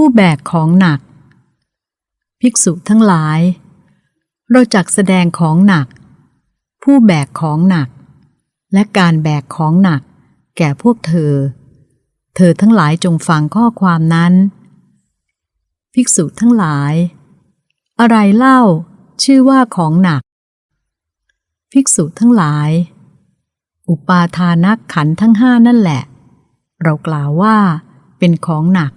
ผู้แบกของหนัก ภิกษุทั้งหลาย เราจักแสดงของหนัก ผู้แบกของหนัก และการแบกของหนัก แก่พวกเธอ เธอทั้งหลายจงฟังข้อความนั้น ภิกษุทั้งหลาย อะไรเล่าชื่อว่าของหนัก ภิกษุทั้งหลาย อุปาทานักขันทั้งห้านั่นแหละ เรากล่าวว่าเป็นของหนัก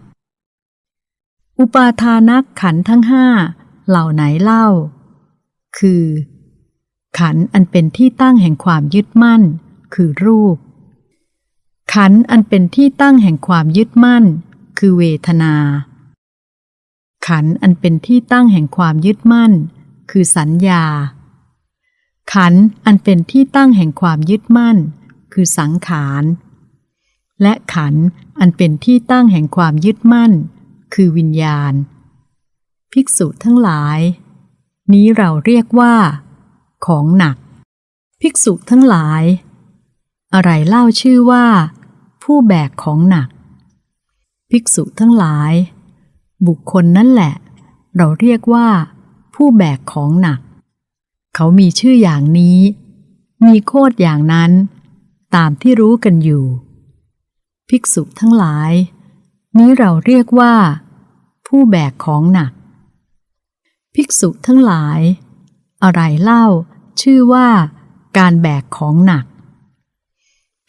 อุปาทานักขันทั้งห้าเหล่าไหนเล่า คือ ขันอันเป็นที่ตั้งแห่งความยึดมั่น คือรูป ขันอันเป็นที่ตั้งแห่งความยึดมั่น คือเวทนา ขันอันเป็นที่ตั้งแห่งความยึดมั่น คือสัญญา ขันอันเป็นที่ตั้งแห่งความยึดมั่น คือสังขาร และขันอันเป็นที่ตั้งแห่งความยึดมั่น คือวิญญาณ ภิกษุทั้งหลาย นี้เราเรียกว่า ของหนัก ภิกษุทั้งหลาย อะไรเล่าชื่อว่า ผู้แบกของหนัก ภิกษุทั้งหลาย บุคคลนั่นแหละ เราเรียกว่า ผู้แบกของหนัก เขามีชื่ออย่างนี้ มีโคดอย่างนั้น ตามที่รู้กันอยู่ ภิกษุทั้งหลาย นี้เราเรียกว่า ผู้แบกของหนัก ภิกษุทั้งหลาย อะไรเล่า ชื่อว่า การแบกของหนัก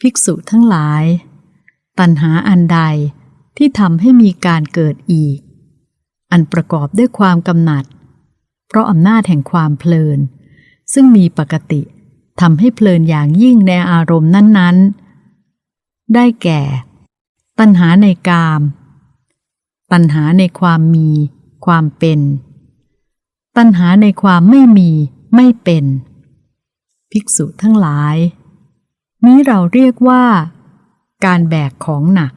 ภิกษุทั้งหลาย ตัณหาอันใดที่ทำให้มีการเกิดอีก อันประกอบด้วยความกำหนัด เพราะอำนาจแห่งความเพลิน ซึ่งมีปกติทำให้เพลินอย่างยิ่งในอารมณ์นั้น ๆ ได้แก่ ตัณหาในกาม ตัณหาในความมี ความเป็น ตัณหาในความไม่มีไม่เป็น ภิกษุทั้งหลาย นี้เราเรียกว่า การแบกของหนัก